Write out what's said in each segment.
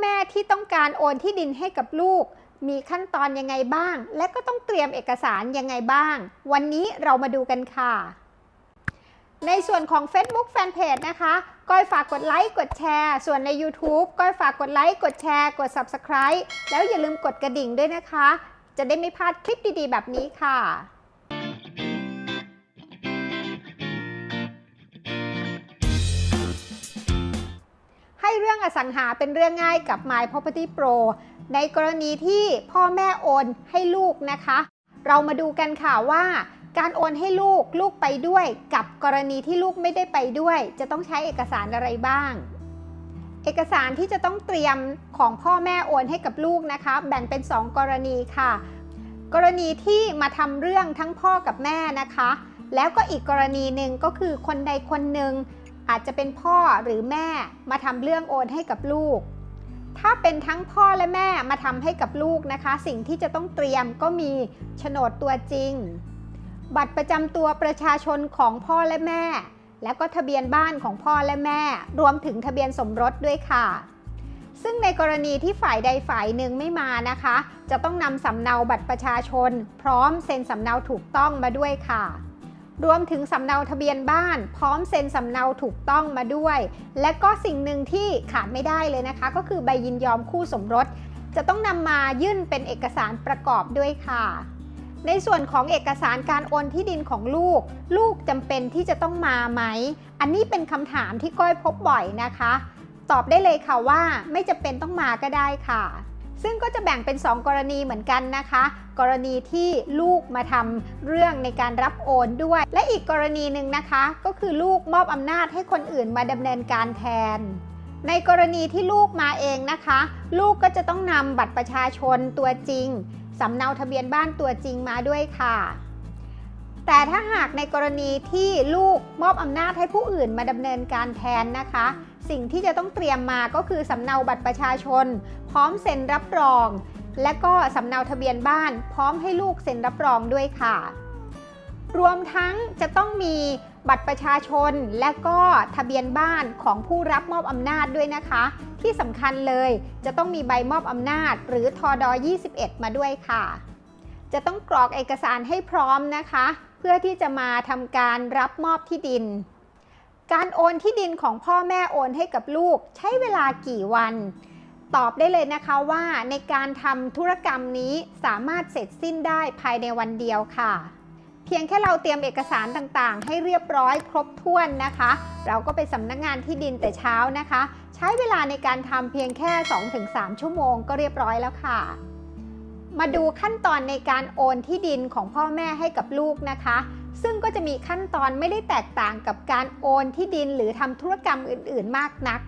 แม่ที่ต้องการโอนที่ดินให้กับลูก มีขั้นตอนยังไงบ้าง และก็ต้องเตรียมเอกสารยังไงบ้าง วันนี้เรามาดูกันค่ะ ในส่วนของ Facebook Fanpage นะคะก้อยฝากกดไลค์กดแชร์ ส่วนใน YouTube ก้อยฝากกดไลค์กดแชร์ กด Subscribe แล้วอย่าลืมกดกระดิ่งด้วยนะคะ จะได้ไม่พลาดคลิปดีๆ แบบนี้ค่ะ เรื่องอสังหาเป็นเรื่องง่ายกับ My Property Pro ในกรณีที่พ่อแม่โอนให้ลูกนะคะ เรามาดูกันค่ะว่า การโอนให้ลูกลูกไปด้วย กับกรณีที่ลูกไม่ได้ไปด้วย จะต้องใช้เอกสารอะไรบ้าง เอกสารที่จะต้องเตรียมของพ่อแม่โอนให้กับลูกนะคะ แบ่งเป็น 2 กรณีค่ะ กรณีที่มาทำเรื่องทั้งพ่อกับแม่นะคะ แล้วก็อีกกรณีหนึ่งก็คือคนใดคนหนึ่ง อาจจะเป็นพ่อหรือแม่มาทำเรื่องโอนให้กับลูก ถ้าเป็นทั้งพ่อและแม่มาทำให้กับลูกนะคะ สิ่งที่จะต้องเตรียมก็มีโฉนดตัวจริง บัตรประจำตัวประชาชนของพ่อและแม่ แล้วก็ทะเบียนบ้านของพ่อและแม่ รวมถึงทะเบียนสมรสด้วยค่ะ ซึ่งในกรณีที่ฝ่ายใดฝ่ายหนึ่งไม่มานะคะ จะต้องนำสำเนาบัตรประชาชน พร้อมเซ็นสำเนาถูกต้องมาด้วยค่ะ รวมถึงสำเนาทะเบียนบ้าน พร้อมเซ็นสำเนาถูกต้องมาด้วย และก็สิ่งหนึ่งที่ขาดไม่ได้เลยนะคะ ก็คือใบยินยอมคู่สมรส จะต้องนำมายื่นเป็นเอกสารประกอบด้วยค่ะ ในส่วนของเอกสารการโอนที่ดินของลูก ลูกจำเป็นที่จะต้องมาไหม อันนี้เป็นคำถามที่ก้อยพบบ่อยนะคะ ตอบได้เลยค่ะว่าไม่จำเป็นต้องมาก็ได้ค่ะ ซึ่งก็จะแบ่งเป็น 2 กรณีเหมือนกันนะคะ กรณีที่ลูกมาทำเรื่องในการรับโอนด้วย และอีกกรณีหนึ่งนะคะ ก็คือลูกมอบอำนาจให้คนอื่นมาดำเนินการแทน ในกรณีที่ลูกมาเองนะคะ ลูกก็จะต้องนำบัตรประชาชนตัวจริงสำเนาทะเบียนบ้านตัวจริงมาด้วยค่ะแต่ถ้าหากในกรณีที่ลูกมอบอำนาจให้ผู้อื่นมาดำเนินการแทนนะคะ สิ่งที่จะต้องเตรียมมาก็คือสำเนาบัตรประชาชน พร้อมเซ็นรับรอง และก็สำเนาทะเบียนบ้าน พร้อมให้ลูกเซ็นรับรองด้วยค่ะ รวมทั้งจะต้องมีบัตรประชาชนและก็ทะเบียนบ้านของผู้รับมอบอำนาจด้วยนะคะ ที่สำคัญเลยจะต้องมีใบมอบอำนาจ หรือทอดอ21 มาด้วยค่ะ จะต้องกรอกเอกสารให้พร้อมนะคะ เพื่อที่จะมาทำการรับมอบที่ดิน การโอนที่ดินของพ่อแม่โอนให้กับลูก ใช้เวลากี่วัน ตอบได้เลยนะคะว่าในการทำธุรกรรมนี้สามารถเสร็จสิ้นได้ภายในวันเดียวค่ะ เพียงแค่เราเตรียมเอกสารต่างๆ ให้เรียบร้อยครบถ้วนนะคะ เราก็ไปสำนักงงานที่ดินแต่เช้านะคะ ใช้เวลาในการทำเพียงแค่ 2-3 ชั่วโมงก็เรียบร้อยแล้วค่ะมาดูขั้นตอนในการโอนที่ดินของพ่อแม่ให้กับลูกนะคะ ซึ่งก็จะมีขั้นตอนไม่ได้แตกต่างกับการโอนที่ดินหรือทำธุรกรรมอื่น ๆ มากนัก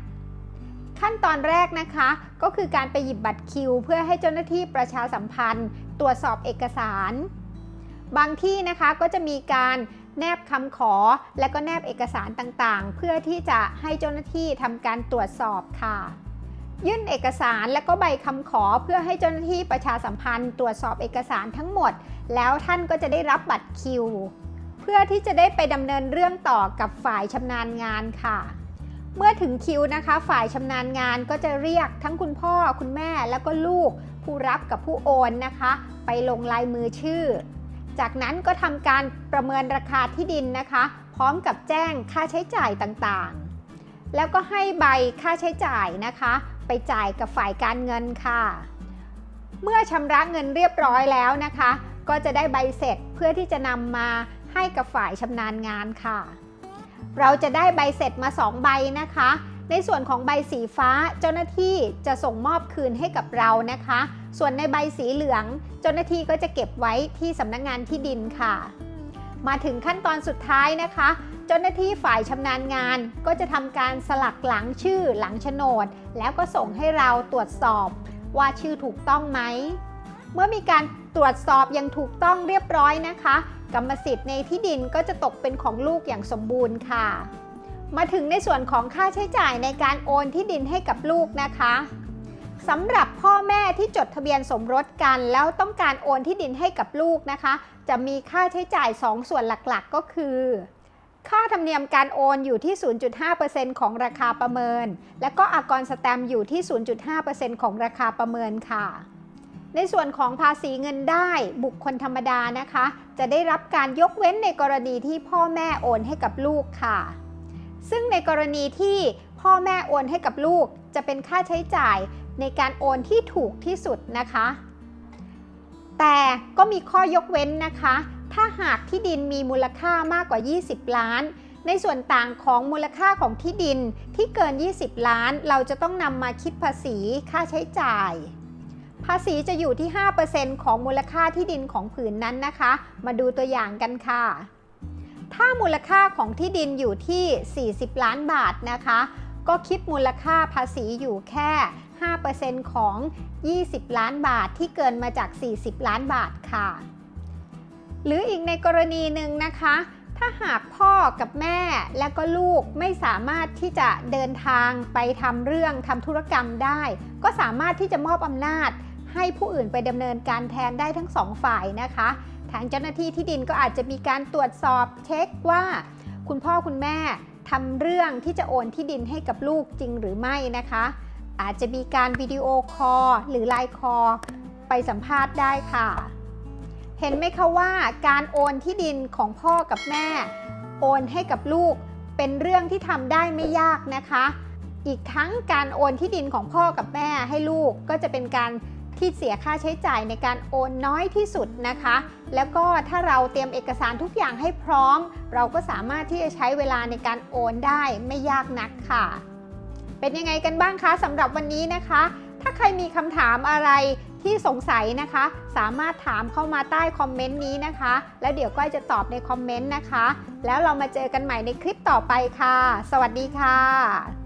ขั้นตอนแรกนะคะ ก็คือการไปหยิบบัตรคิว เพื่อให้เจ้าหน้าที่ประชาสัมพันธ์ ตรวจสอบเอกสาร บางที่นะคะก็จะมีการแนบคำขอและก็แนบเอกสารต่างๆ เพื่อที่จะให้เจ้าหน้าที่ทำการตรวจสอบค่ะ ยื่นเอกสารและก็ใบคำขอเพื่อให้เจ้าหน้าที่ประชาสัมพันธ์ ตรวจสอบเอกสารทั้งหมด แล้วท่านก็จะได้รับบัตรคิว พื่อที่จะได้ไปดำเนินเรื่องต่อกับฝ่ายชำนาญงานค่ะ เมื่อถึงคิวนะคะ ฝ่ายชำนาญงานก็จะเรียกทั้งคุณพ่อคุณแม่แล้วก็ลูกผู้รับกับผู้โอนนะคะ ไปลงลายมือชื่อ จากนั้นก็ทำการประเมินราคาที่ดินนะคะ พร้อมกับแจ้งค่าใช้จ่ายต่างๆ แล้วก็ให้ใบค่าใช้จ่ายนะคะ ไปจ่ายกับฝ่ายการเงินค่ะ เมื่อชำระเงินเรียบร้อยแล้วนะคะ ก็จะได้ใบเสร็จเพื่อที่จะนำมา ให้กับฝ่ายชำนาญงานค่ะ เราจะได้ใบเสร็จมา 2 ใบนะคะ ในส่วนของใบสีฟ้าเจ้าหน้าที่จะส่งมอบคืนให้กับเรานะคะ ส่วนในใบสีเหลือง เจ้าหน้าที่ก็จะเก็บไว้ที่สำนักงงานที่ดินค่ะ มาถึงขั้นตอนสุดท้ายนะคะเจ้าหน้าที่ฝ่ายชำนาญงานก็จะทำการสลักหลังชื่อหลังโฉนด แล้วก็ส่งให้เราตรวจสอบว่าชื่อถูกต้องไหม เมื่อมีการตรวจสอบย่างถูกต้องเรียบร้อยนะคะ กรรมสิทธิ์ในที่ดินก็จะตกเป็นของลูกอย่างสมบูรณ์ค่ะ มาถึงในส่วนของค่าใช้จ่ายในการโอนที่ดินให้กับลูกนะคะสำหรับพ่อแม่ที่จดทะเบียนสมรสกันแล้วต้องการโอนที่ดินให้กับลูกนะคะ จะมีค่าใช้จ่าย 2 ส่วนหลักๆ ก็คือ ค่าธรรมเนียมการโอนอยู่ที่ 0.5%ของราคาประเมิน และก็อากรสแตมอยู่ที่ 0.5%ของราคาประเมินค่ะ ในส่วนของภาษีเงินได้บุคคลธรรมดานะคะ จะได้รับการยกเว้นในกรณีที่พ่อแม่โอนให้กับลูกค่ะ ซึ่งในกรณีที่พ่อแม่โอนให้กับลูก จะเป็นค่าใช้จ่ายในการโอนที่ถูกที่สุดนะคะ แต่ก็มีข้อยกเว้นนะคะ ถ้าหากที่ดินมีมูลค่ามากกว่า 20 ล้าน ในส่วนต่างของมูลค่าของที่ดินที่เกิน 20 ล้าน เราจะต้องนำมาคิดภาษีค่าใช้จ่าย ภาษีจะอยู่ที่ 5%ของมูลค่าที่ดินของผืนนั้นนะคะ มาดูตัวอย่างกันค่ะ ถ้ามูลค่าของที่ดินอยู่ที่ 40 ล้านบาทนะคะ ก็คิดมูลค่าภาษีอยู่แค่ 5%ของ 20 ล้านบาทที่เกินมาจาก 40 ล้านบาทค่ะ หรืออีกในกรณีหนึ่งนะคะ ถ้าหากพ่อกับแม่และก็ลูกไม่สามารถที่จะเดินทางไปทำเรื่องทำธุรกรรมได้ ก็สามารถที่จะมอบอำนาจ ให้ผู้อื่นไปดำเนินการแทนได้ทั้งสองฝ่ายนะคะ ทางเจ้าหน้าที่ที่ดินก็อาจจะมีการตรวจสอบเช็คว่า คุณพ่อคุณแม่ทำเรื่องที่จะโอนที่ดินให้กับลูกจริงหรือไม่นะคะ อาจจะมีการวิดีโอคอลหรือไลน์คอลไปสัมภาษณ์ได้ค่ะ เห็นไหมคะว่าการโอนที่ดินของพ่อกับแม่ โอนให้กับลูกเป็นเรื่องที่ทำได้ไม่ยากนะคะ อีกทั้งการโอนที่ดินของพ่อกับแม่ให้ลูกก็จะเป็นการ ที่เสียค่าใช้จ่ายในการโอนน้อยที่สุดนะคะ แล้วก็ถ้าเราเตรียมเอกสารทุกอย่างให้พร้อม เราก็สามารถที่จะใช้เวลาในการโอนได้ไม่ยากนักค่ะ เป็นยังไงกันบ้างคะสำหรับวันนี้นะคะ ถ้าใครมีคำถามอะไรที่สงสัยนะคะ สามารถถามเข้ามาใต้คอมเมนต์นี้นะคะ แล้วเดี๋ยวก้อยจะตอบในคอมเมนต์นะคะ แล้วเรามาเจอกันใหม่ในคลิปต่อไปค่ะ สวัสดีค่ะ